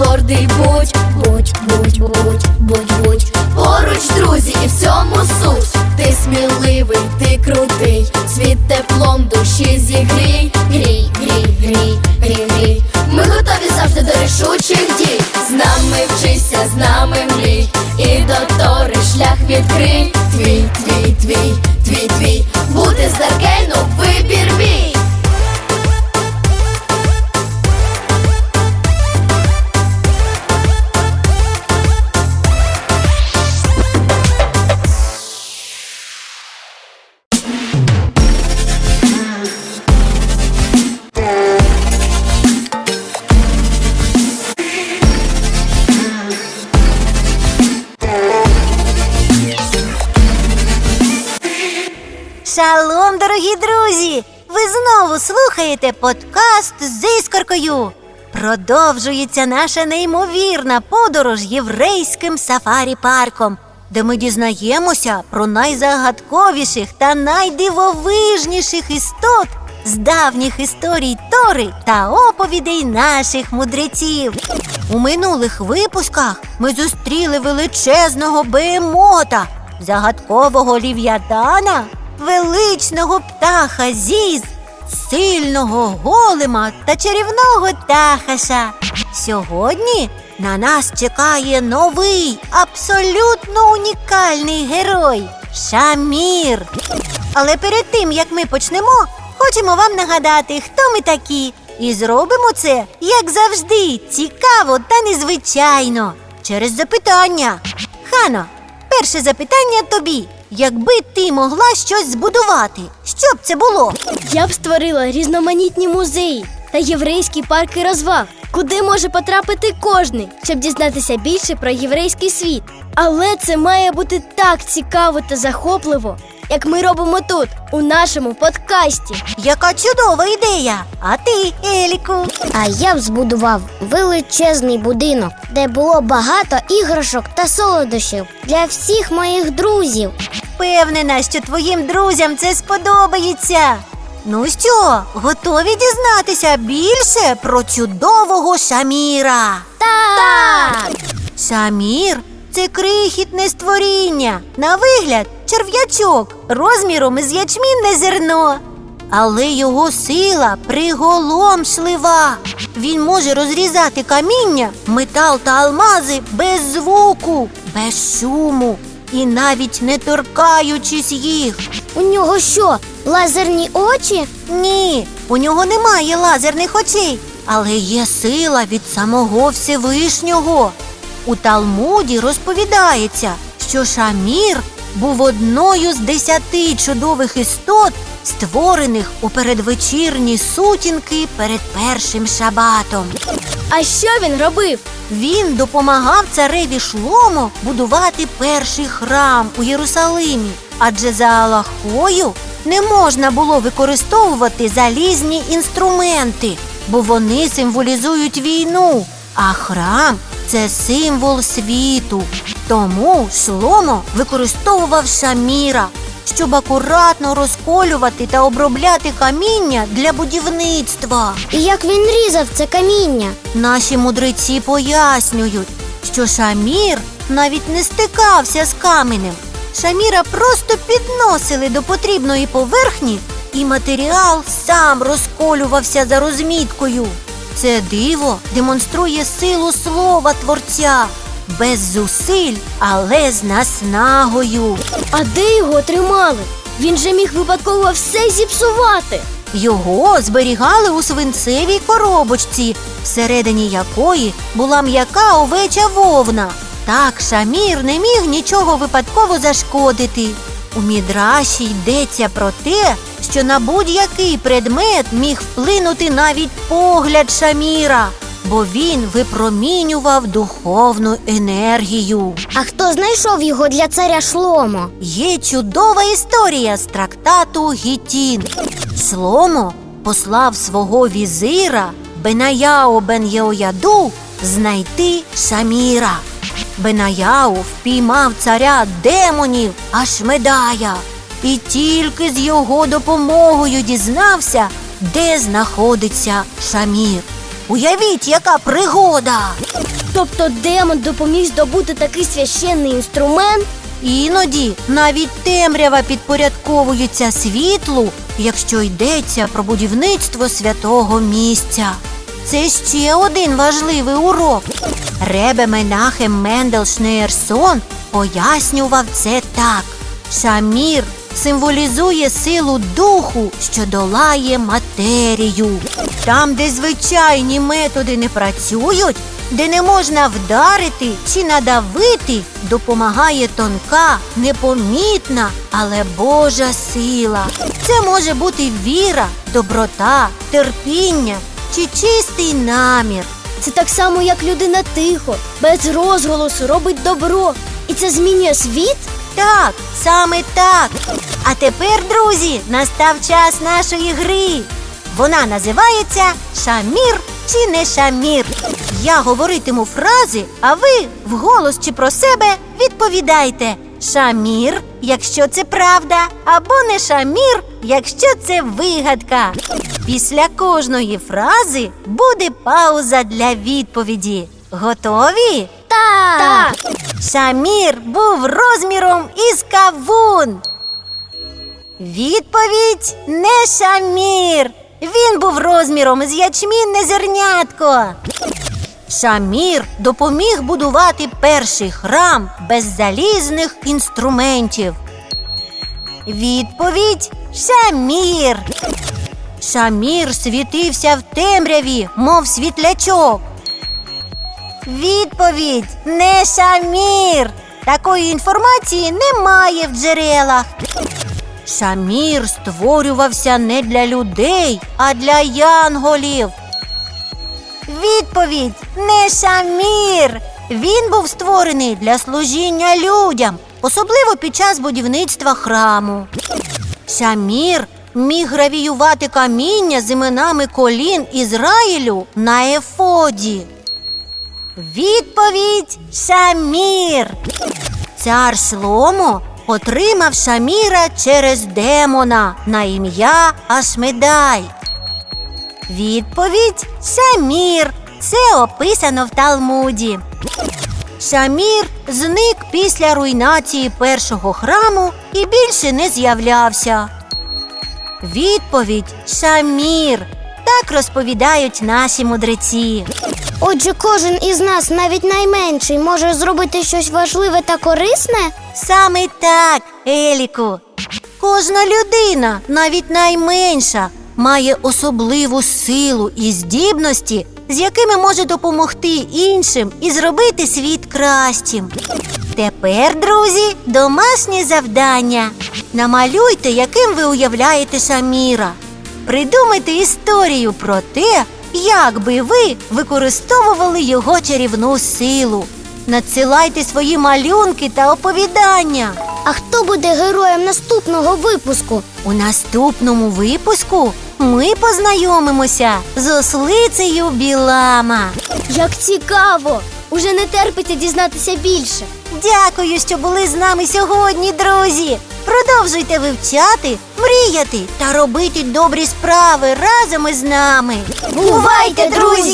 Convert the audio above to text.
гордий будь, будь, будь, будь, будь, слухаєте подкаст з іскоркою. Продовжується наша неймовірна подорож єврейським сафарі парком, де ми дізнаємося про найзагадковіших та найдивовижніших істот з давніх історій Тори та оповідей наших мудреців. У минулих випусках ми зустріли величезного беемота, загадкового лів'ятана, величного птаха Зіз, сильного голема та чарівного тахаша. Сьогодні на нас чекає новий, абсолютно унікальний герой Шамір. Але перед тим як ми почнемо, хочемо вам нагадати, хто ми такі. І зробимо це, як завжди, цікаво та незвичайно. Через запитання. Хано, перше запитання тобі. Якби ти могла щось збудувати, що б це було? Я б створила різноманітні музеї та єврейські парки розваг, куди може потрапити кожний, щоб дізнатися більше про єврейський світ. Але це має бути так цікаво та захопливо, як ми робимо тут, у нашому подкасті. Яка чудова ідея! А ти, Еліку? А я б збудував величезний будинок, де було багато іграшок та солодощів для всіх моїх друзів. Впевнена, що твоїм друзям це сподобається. Ну що, готові дізнатися більше про чудового Шаміра? Так! Шамір це крихітне створіння. На вигляд черв'ячок розміром із ячмінне зерно. Але його сила приголомшлива. Він може розрізати каміння, метал та алмази без звуку, без шуму і навіть не торкаючись їх. У нього що, лазерні очі? Ні, у нього немає лазерних очей, але є сила від самого Всевишнього. У Талмуді розповідається, що Шамір був одною з десяти чудових істот, створених у передвечірні сутінки перед першим шабатом. А що він робив? Він допомагав цареві Шлому будувати перший храм у Єрусалимі, адже за Аллахою не можна було використовувати залізні інструменти, бо вони символізують війну, а храм це символ світу. Тому Шломо використовував шаміра, щоб акуратно розколювати та обробляти каміння для будівництва. І як він різав це каміння? Наші мудреці пояснюють, що Шамір навіть не стикався з каменем. Шаміра просто підносили до потрібної поверхні, і матеріал сам розколювався за розміткою. Це диво демонструє силу слова творця без зусиль, але з наснагою. А де його тримали? Він же міг випадково все зіпсувати. Його зберігали у свинцевій коробочці, всередині якої була м'яка овеча вовна. Так Шамір не міг нічого випадково зашкодити. У Мідраші йдеться про те, що на будь-який предмет міг вплинути навіть погляд Шаміра, бо він випромінював духовну енергію. А хто знайшов його для царя Шломо? Є чудова історія з трактату Гітін. Шломо послав свого візира Бенаяу бен Єояду знайти Шаміра. Бенаяу впіймав царя демонів Ашмедая і тільки з його допомогою дізнався, де знаходиться Шамір. Уявіть, яка пригода! Тобто демон допоміг здобути такий священний інструмент? Іноді навіть темрява підпорядковується світлу, якщо йдеться про будівництво святого місця. Це ще один важливий урок. Ребе Менахем Мендел Шнеєрсон пояснював це так: Шамір символізує силу духу, що долає матерію. Там, де звичайні методи не працюють, де не можна вдарити чи надавити, допомагає тонка, непомітна, але Божа сила. Це може бути віра, доброта, терпіння чи чистий намір. Це так само, як людина тихо, без розголосу робить добро. І це змінює світ? Так, саме так. А тепер, друзі, настав час нашої гри. Вона називається Шамір чи не Шамір. Я говоритиму фрази, а ви вголос чи про себе відповідайте. Шамір, якщо це правда, або не шамір, якщо це вигадка. Після кожної фрази буде пауза для відповіді. Готові? Так. Шамір був розміром із кавун. Відповідь не Шамір. Він був розміром з ячмінне зернятко. Шамір допоміг будувати перший храм без залізних інструментів. Відповідь Шамір. Шамір світився в темряві, мов світлячок. Відповідь не Шамір. Такої інформації немає в джерелах. Шамір створювався не для людей, а для янголів. Відповідь не Шамір. Він був створений для служіння людям, особливо під час будівництва храму. Шамір міг гравіювати каміння з іменами колін Ізраїлю на ефоді. Відповідь Шамір. Цар Шломо отримав Шаміра через демона на ім'я Ашмедай. Відповідь Шамір. Це описано в Талмуді. Шамір зник після руйнації першого храму і більше не з'являвся. Відповідь Шамір. Так розповідають наші мудреці. Отже, кожен із нас, навіть найменший, може зробити щось важливе та корисне? Саме так, Еліку. Кожна людина, навіть найменша, має особливу силу і здібності, з якими може допомогти іншим і зробити світ кращим. Тепер, друзі, домашнє завдання. Намалюйте, яким ви уявляєте Шаміра. Придумайте історію про те, як би ви використовували його чарівну силу. Надсилайте свої малюнки та оповідання. А хто буде героєм наступного випуску? У наступному випуску ми познайомимося з ослицею Білама. Як цікаво! Уже не терпиться дізнатися більше. Дякую, що були з нами сьогодні, друзі. Продовжуйте вивчати, мріяти та робити добрі справи разом із нами. Бувайте, друзі!